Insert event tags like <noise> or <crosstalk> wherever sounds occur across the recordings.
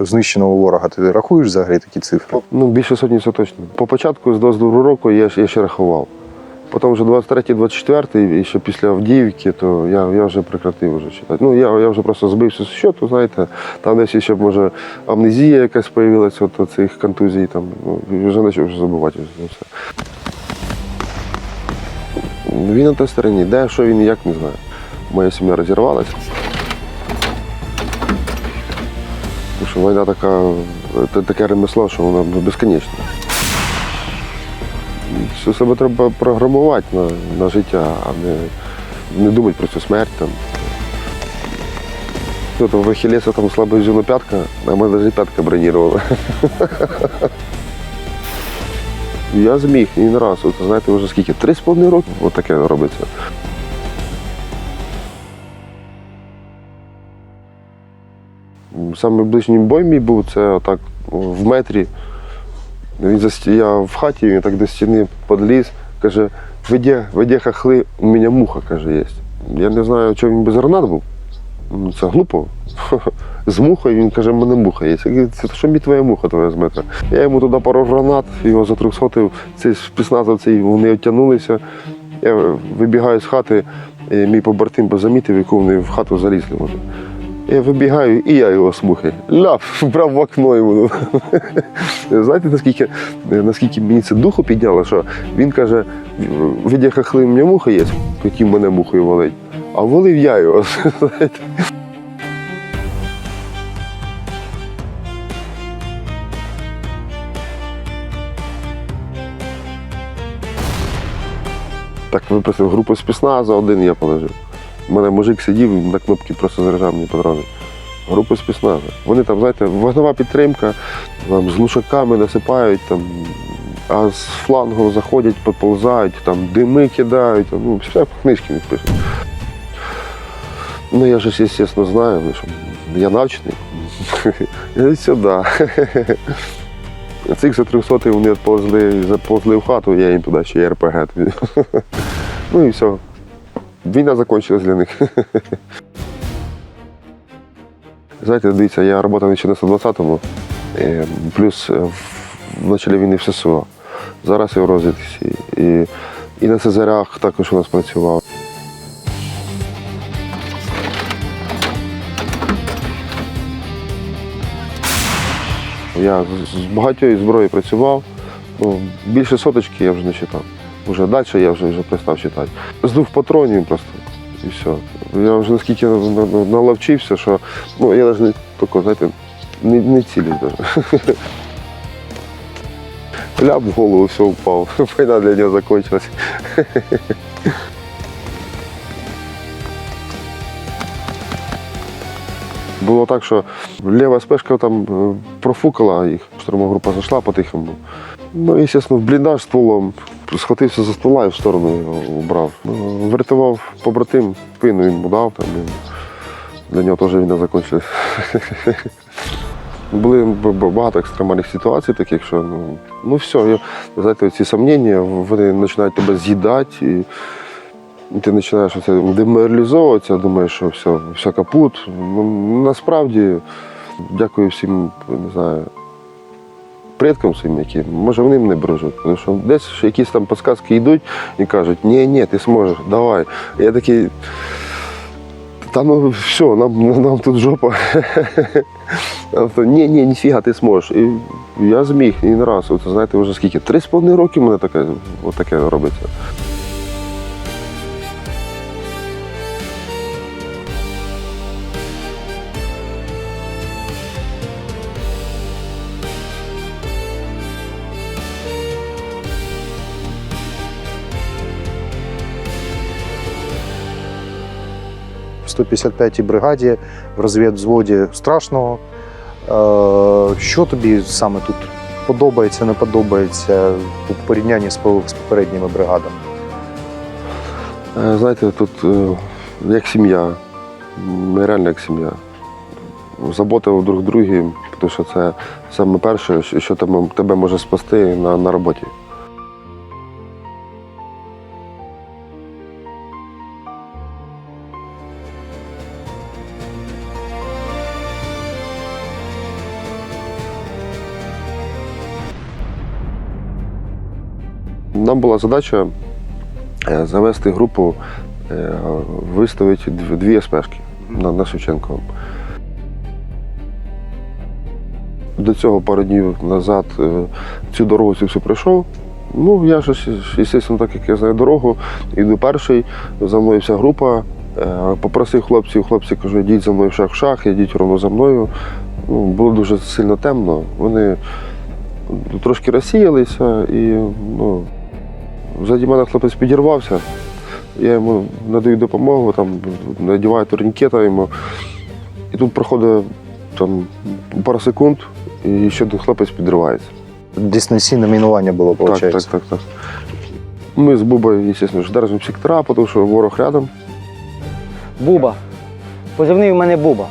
знищеного ворога. Ти рахуєш взагалі такі цифри? Ну, більше сотні це точно. По початку з 22 року я, я ще рахував. Потім вже 23-24, і ще після Авдіївки, то я, я вже прекратив вже читати. Ну, я, я вже просто збився з щоту, знаєте, там десь ще може амнезія якась з'явилася от, цих контузій, там, ну, вже почав вже забувати за все. Він на той стороні, де, що він, як, не знаю. Моя сім'я розірвалася. Що війна така, таке ремесло, що воно безконечне. Все себе треба програмувати на, на життя, а не, не думати про цю смерть. Там. Ну, то в Ахілеса там слабо зіла п'ятка, а мене навіть п'ятка бронірувала. <laughs> Я зміг і не раз, от, знаєте, вже скільки? Три з половиною роки от таке робиться. Саме ближній бой мій був це отак в метрі. Він за я в хаті, він так до стіни підліз, каже, веде, веде хахли, у мене муха, каже, є. Я не знаю, чого він без гранат був. Ну, Це глупо. <laughs> З мухою він каже, в мене муха є. Це що мені твоя муха твоя з метра? Я йому туди пару гранат, його затрусотив, цей спецназовці, вони оттягнулися. Я вибігаю з хати, і мій побратим позамітив, яку вони в хату залізли. Вони. Я вибігаю, і я його смухи. Ляп, брав в окно йому. Знаєте, наскільки, наскільки мені це духу підняло, що він каже, видя хахли, мене муха є, хотів мене мухою валить, а волив я його. знаєте. Так виписав групу спецназу, один я положив. У мене мужик сидів на кнопки просто заряджав мені патрони. Група спецназу. Вони там, знаєте, вогнова підтримка, там, з глушаками насипають, там, а з флангу заходять, підползають, там, дими кидають, там, ну, все книжки не пишуть. Ну, я ж, звісно, знаю, ну, що я навчений. Я <laughs> сюди. <laughs> Цих за 300 вони відповзли, заповзли в хату, я їм туди ще РПГ. <laughs> Ну і все. Війна закінчилась для них. <laughs> Знаєте, дивіться, я працював ще на 120-му, е, плюс е, в почалі війни в ССО. Зараз я в розвідці. І, і на Цезарях також у нас працював. Я з- з багатьою зброєю працював. Ну, більше соточки я вже не читав. Уже далі я вже, вже перестав читати. Здув патронів просто і все. Я вже наскільки на- на- на- наловчився, що ну, я навіть не тако, знаєте, не, не цілюсь навіть. <laughs> Ляп в голову все впав. <laughs> Війна для нього закінчилась. <laughs> Було так, що ліва спешка там е, профукала їх, штурмова група зайшла по-тихому. Ну, звісно, в бліндаж стволом схватився за ствола і в сторону його убрав. Ну, врятував побратим, спину йому дав, там, для нього теж війна закінчилась. Були багато екстремальних ситуацій, таких, що ну, ну все, знаєте, ці сумніння, вони починають тебе з'їдати. І ти починаєш оце деморалізовуватися, думаєш, що все, все капут. Ну, насправді, дякую всім, не знаю, предкам своїм, які, може, вони мене бережуть. Тому що десь якісь там підказки йдуть і кажуть, ні, ні, ти зможеш, давай. Я такий. Та ну все, нам, нам тут жопа. <laughs> Ні, ні, ніфіга, ти зможеш. І я зміг, і не раз. От, знаєте, вже скільки? Три з половиною роки мене таке, от таке робиться. 155-й бригаді в розвідвзводі страшного. Е, Що тобі саме тут подобається, не подобається у порівнянні з попередніми бригадами? Е, Знаєте, тут е, як сім'я, ми реально як сім'я. Забота друг другі, тому що це саме перше, що- тебе може спасти на, на роботі. Нам була задача е, завести групу, е, виставити дві СПшки на, на Шевченковому. До цього пару днів назад е, цю дорогу цю всю пройшов. Ну, я ж, звісно, так як я знаю дорогу, йду перший, за мною вся група. Попросив хлопців, хлопці кажуть, йдіть за мною шаг в шаг, йдіть ровно за мною. Ну, було дуже сильно темно. Вони трошки розсіялися і ну, ззаді мене хлопець підірвався. Я йому надаю допомогу, там, надіваю турнікета йому. І тут проходить там, пару секунд, і ще один хлопець підривається. Дистанційне мінування було, виходить. так, так, так. Ми з Бубою, звісно держимо сектора, тому що ворог рядом. Буба. Позивний у мене Буба.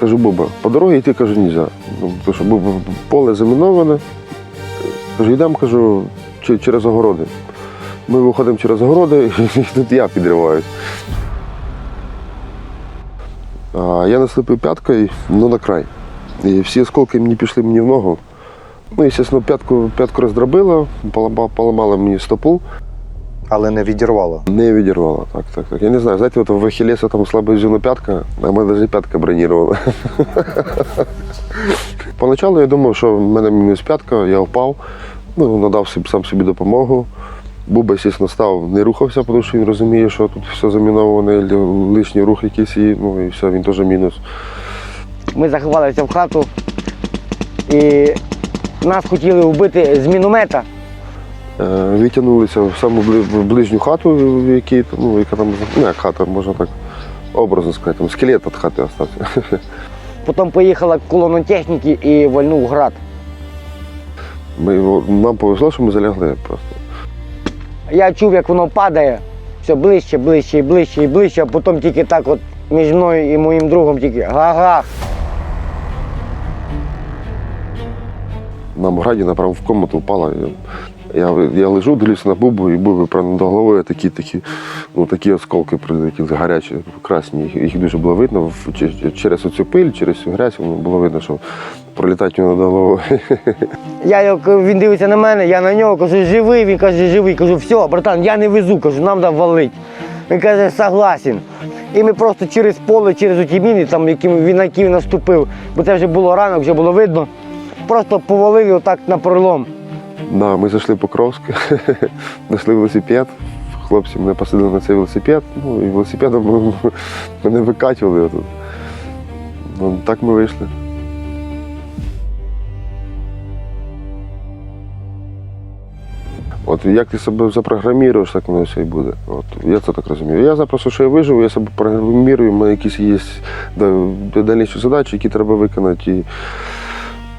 Кажу, Буба, по дорозі йти кажу, нельзя. Ну, тому що Буба, поле заміноване. Кажу, йдемо, кажу, через огороди. Ми виходимо через огороди, <laughs> і тут я підриваюсь. Я наслепив п'яткою, ну на край. І всі осколки мені пішли мені в ногу. Ну, звісно, п'ятку, п'ятку роздробило, поламала, мені стопу. Але не відірвало. Не відірвало, так, так, так. Я не знаю, знаєте, от в Ахілеса там слабо зіна п'ятка, а в мене навіть п'ятка бронірована. <laughs> Поначалу я думав, що в мене мінус п'ятка, я впав, ну, надав собі, сам собі допомогу. Буба, звісно, став, не рухався, тому що він розуміє, що тут все заміноване, лишній рух якийсь, і, ну, і все, він теж мінус. Ми заховалися в хату і нас хотіли вбити з міномета. Е, Витягнулися в саму ближню хату, в якій, ну, яка там, ну, як хата, можна так образно сказати, там скелет від хати остався. <laughs> Потім поїхала колона техніки і вальнув град. Ми, нам повезло, що ми залягли просто. Я чув, як воно падає, все ближче, ближче і ближче і ближче, а потім тільки так от між мною і моїм другом тільки га-га. на Мграді направо в комнату впала. Я, я лежу, дивлюся на бубу, і буби прямо над головою такі, такі, ну, такі осколки прилетіли гарячі, красні. Їх, дуже було видно. Через оцю пиль, через цю грязь, було видно, що пролітають над головою. Я він дивиться на мене, я на нього кажу, живий, він каже, живий. Кажу, все, братан, я не везу, кажу, нам там валить. Він каже, согласен. І ми просто через поле, через оті міни, там, які, він- на наступив, бо це вже було ранок, вже було видно. Просто повалили отак на пролом. Да, ми зайшли по Покровськ, <laughs> знайшли велосипед. Хлопці мене посадили на цей велосипед, ну і велосипедом <laughs> мене викачували отут. Ну, так ми вийшли. От як ти себе запрограмуєш, так воно все і буде. От я це так розумію. Я запросто, що я виживу, я себе програмую, у мене якісь є да- дальніші задачі, які треба виконати. І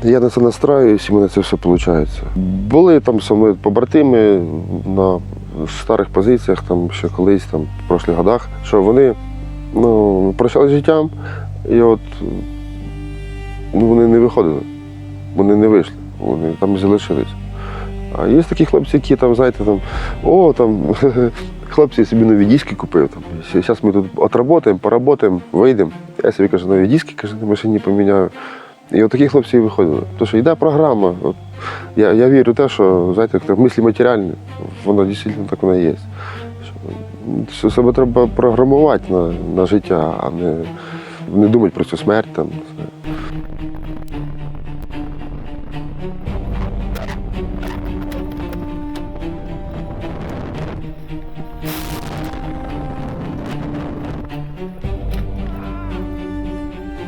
я на це настраююсь, і мене це все виходить. Були там мною побратими на старих позиціях, там ще колись, там, в прошлих годах, що вони ну, прощали життям, і от ну, вони не виходили, вони не вийшли, вони там залишились. А є такі хлопці, які там, знаєте, там, о, там, <laughs> хлопці, я собі нові диски купив. Зараз ми тут отработаємо, поработаємо, вийдемо. Я собі кажу, нові диски кажу, на машині поміняю. І от такі хлопці і виходили. Тому що йде програма. От, я, я вірю в те, що знаєте, мислі матеріальні, воно дійсно так воно є. Що себе треба програмувати на, на життя, а не, не думати про цю смерть. Там.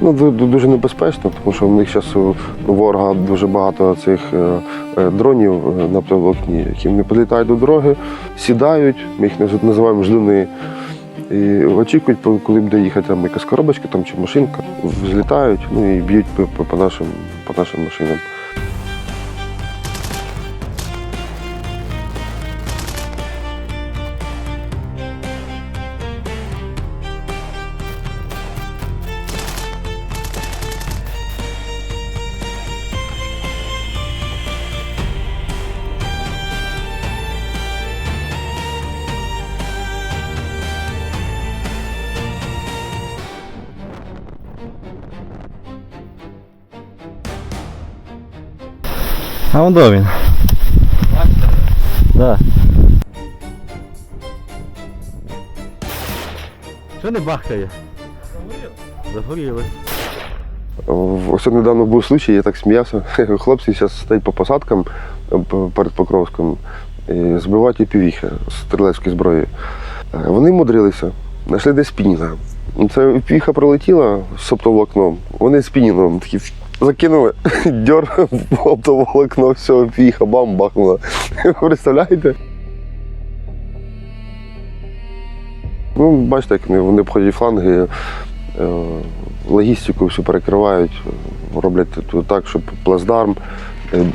Ну, ду- ду- дуже небезпечно, тому що в них зараз у у ворога дуже багато цих е, е, дронів е, на птоволокні, які вони підлітають до дороги, сідають, ми їх наз- називаємо ждуни. І очікують, коли буде їхати там якась коробочка там, чи машинка, взлітають ну, і б'ють по, по, нашим, по нашим машинам. А он до. Да. Що не бахкає? Загорілось. В- Ось недавно був случай, я так сміявся. <laughs> Хлопці зараз стоять по посадкам е, перед Покровськом збивають і півіхи з стрілецької зброї. Е, Вони мудрилися, знайшли десь спінінга. Це півіха пролетіла з оптоволокном, вони спінінгом такі ф- закинули, <laughs> в оптоволокно, все, півіха бам, бахнула. <laughs> Представляєте? Ну, бачите, як вони, обходять фланги, е, логістику всю перекривають, роблять так, щоб плацдарм е,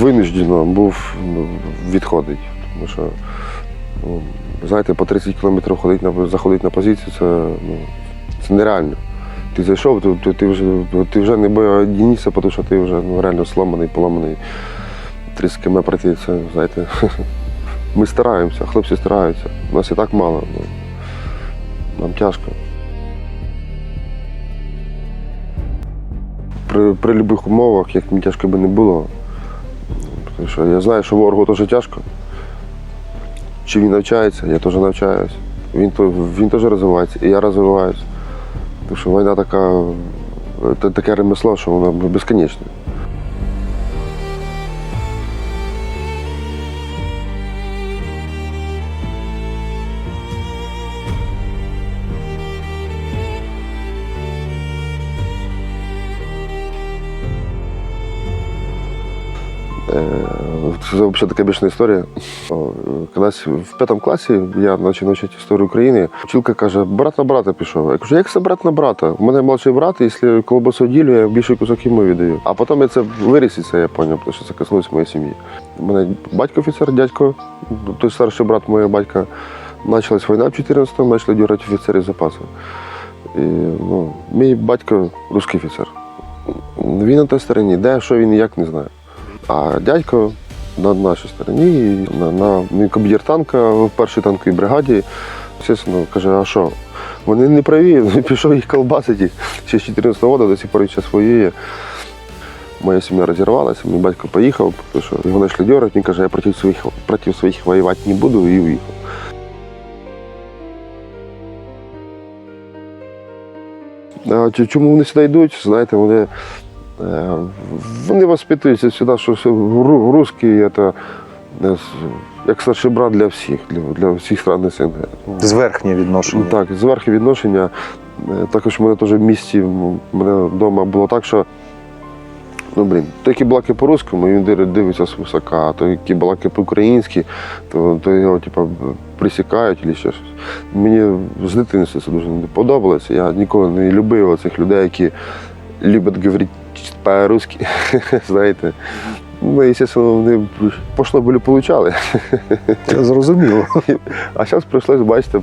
винуждено був ну, відходить. Тому що, ну, знаєте, по 30 кілометрів ходити заходити на позицію, це, ну, це нереально. Ти зайшов, ти, ти, вже, ти вже не боїшся, тому що ти вже ну, реально сломаний, поламаний. 30 км пройти, знаєте, <laughs> ми стараємося, хлопці стараються. У нас і так мало. Ну, нам тяжко. При, при будь-яких умовах, як мені тяжко би не було, тому що я знаю, що ворогу теж тяжко. Чи він навчається, я теж навчаюся. Він, він теж розвивається, і я розвиваюся. Тому що війна така, це таке ремесло, що воно безконечне. Це взагалі така бічна історія. Колись в п'ятому класі я почав вчити історію України. Вчилка каже, брат на брата пішов. Я кажу, як це брат на брата? У мене молодший брат, якщо колбасу ділю, я більший кусок йому віддаю. А потім я це виріс, і я зрозумів, тому що це коснулося моєї сім'ї. У мене батько офіцер, дядько, той старший брат моєї батька. Почалась війна в 14-му, почали дірати офіцерів запасу. І, ну, мій батько русський офіцер. Він на той стороні, де, що він і як не знає. А дядько на нашій стороні, на, на він командир танка в першій танковій бригаді. Звісно, каже, а що? Вони не праві, <laughs> пішов їх колбасити. Ще з 14 року до сих пор час воює. Моя сім'я розірвалася, мій батько поїхав, тому що його знайшли дьорати, він каже, я проти своїх, проти своїх воювати не буду і уїхав. А чому вони сюди йдуть? Знаєте, вони, вони воспитуються сюди, що все ру- русський це е, як старший брат для всіх, для, для всіх стран СНГ. Зверхнє відношення. Ну, Так, зверху відношення. Е, Також в мене теж в місті, в мене вдома було так, що ну, блін, такі балаки по-русскому, він дивиться- з висока, а то які балаки по-українськи, то, то його типу, присікають або ще щось. Мені з дитинства це дуже не подобалося. Я ніколи не любив цих людей, які люблять говорити по-русски, <laughs> знаєте. Ну, звісно, вони пошло були получали. Це зрозуміло. А зараз прийшлось, бачите,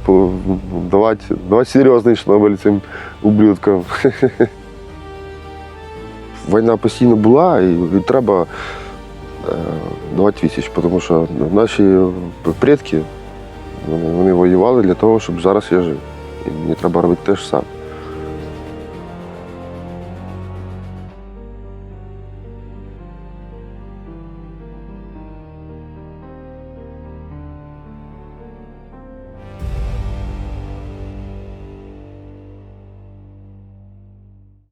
давати, давати серйозний шнобель цим ублюдкам. Війна постійно була і, і треба е, давати відсіч, тому що наші предки вони, вони воювали для того, щоб зараз я жив. І мені треба робити те ж саме.